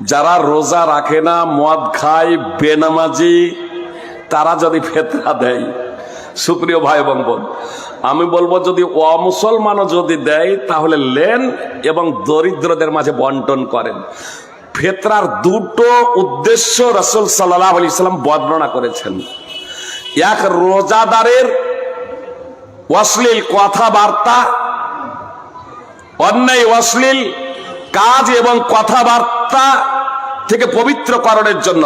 যারা রোজা রাখে না, মদ খায়, বেনামাজি, তারা যদি ফেতরা দেয়। সুপ্রিয় ভাই এবং বোন, আমি বলব যদি অমুসলমানও যদি দেয়, তাহলে লেন এবং দরিদ্রদের মাঝে বন্টন করেন। ফেতরার দুটো উদ্দেশ্য রসুল সাল্লাহ আলি সাল্লাম বর্ণনা করেছেন। এক, রোজাদারের অশ্লীল কথাবার্তা অন্যায় অশ্লীল কাজ এবং কথাবার্তা থেকে পবিত্রকরণের জন্য।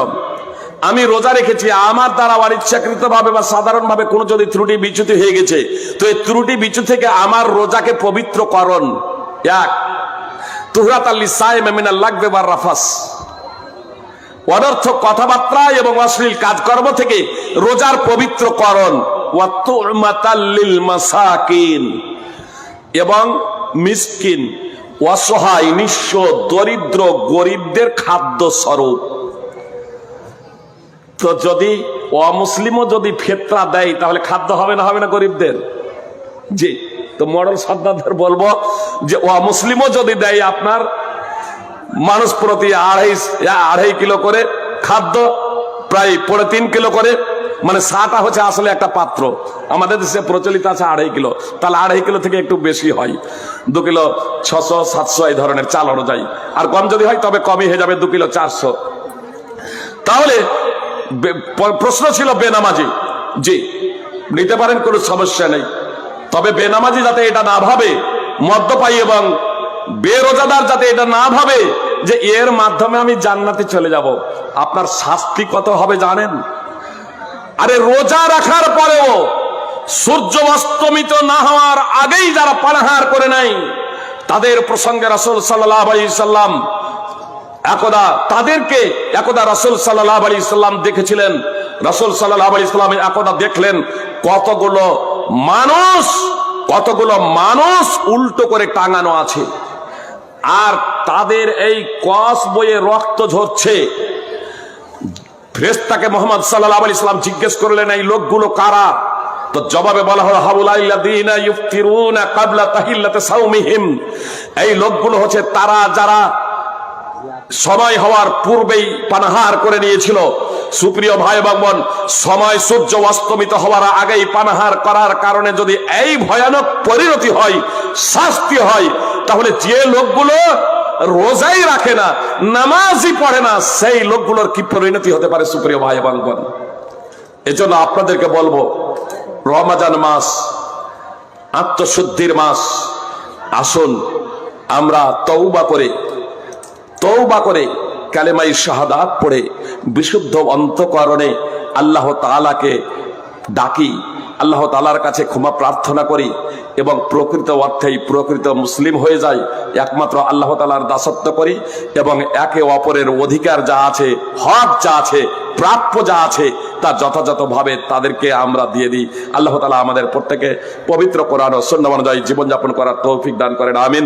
আমি রোজা রেখেছি, আমার দ্বারা অনিচ্ছাকৃত ভাবে বা সাধারণ ভাবে কোনো যদি ত্রুটি বিচ্যুতি হয়ে গেছে, তো এই ত্রুটি বিচ্যুতি থেকে আমার রোজাকে পবিত্রকরণ। এক, তুহরাত আল্লি সাইম মিনাল লাগবে বা রাফাস। অনর্থক কথাবার্তা এবং অশ্লীল কাজকর্ম থেকে রোজার পবিত্রকরণ। এবং মিসকিন। অসহায়, নিঃস্ব, দরিদ্র, গরিবদের খাদ্য স্বরূপ। তো যদি অমুসলিমও যদি ফেতরা দেয়, তাহলে খাদ্য হবে না হবে না গরিবদের? জি, তো মডেল সর্দারদের বলব যে অমুসলিমও যদি দেয় আপনার, মানুষ প্রতি আড়াই আড়াই কিলো করে খাদ্য, প্রায় পড়ে তিন কিলো করে মানে সাটা হচ্ছে আসলে একটা পাত্র। আমাদের দেশে প্রচলিত আছে আড়াই কিলো। তাহলে আড়াই কিলো থেকে একটু বেশি হয়। দু কিলো ছশো, সাতশো এই ধরনের চাল অনুযায়ী। আর কম যদি হয় তবে কমই হয়ে যাবে দু কিলো চারশো। তাহলে প্রশ্ন ছিল বেনামাজি। জি, নিতে পারেন, কোনো সমস্যা নেই। তবে বেনামাজি যাতে এটা না ভাবে, মদ্যপায়ী এবং বেরোজাদার যাতে এটা না ভাবে, যে এর মাধ্যমে আমি জান্নাতে চলে যাব। আপনার শাস্তি কত হবে জানেন? আরে রোজা রাখার পরেও সূর্য অস্তমিত না হওয়ার আগেই যারা পানাহার করে নাই, তাদের প্রসঙ্গে রাসূল আলাইহি সাল্লাম একদা তাদেরকে একদা রাসূল আলাইহি সাল্লাম দেখেছিলেন। রাসুল আলাইহি সাল্লাম একদা দেখলেন কতগুলো মানুষ কতগুলো মানুষ উল্টো করে টাঙানো আছে। আর তাদের এই কস বয়ে রক্ত ঝরছে। ফেরেশতাকে মোহাম্মদ সাল্লাল্লাহু আলাইহি সাল্লাম জিজ্ঞেস করলেন, এই লোকগুলো কারা? তো জবাবে বলা হলো হাউলাইল্লাযীনা ইফতিরুনা ক্বাবলা তাহিল্লাতি সাওমিহিম। এই লোকগুলো হচ্ছে তারা যারা সময় হওয়ার পূর্বেই পানাহার করে নিয়েছিল। সুপ্রিয় ভাই এবং বোন, সময় সূর্য অস্তমিত হওয়ার আগেই পানাহার করার কারণে যদি এই ভয়ানক পরিণতি হয়, শাস্তি হয়, তাহলে যে লোকগুলো রোজাই রাখে না, নামাজই পড়ে না, সেই লোকগুলোর কি পরিণতি হতে পারে সুপ্রিয় ভাই এবং বোন এজন্য আপনাদেরকে বলব, রমাজান মাস, আত্মশুদ্ধির মাস, আসুন আমরা তৌবা করে তৌবা করে কালেমাই শাহাদাত পড়ে, বিশুদ্ধ অন্তকরণে আল্লাহ তাআলাকে ডাকি। আল্লাহ তালার কাছে ক্ষমা প্রার্থনা করি এবং প্রকৃত অর্থেই প্রকৃত মুসলিম হয়ে যাই, একমাত্র আল্লাহ তালার দাসত্ব করি এবং একে অপরের অধিকার যা আছে, হক যা আছে, প্রাপ্য যা আছে, তা যথাযথভাবে তাদেরকে আমরা দিয়ে দিই। আল্লাহ তালা আমাদের প্রত্যেকে পবিত্র কোরআন ও সন্ন্য অনুযায়ী জীবনযাপন করার তৌফিক দান করেন, আমিন।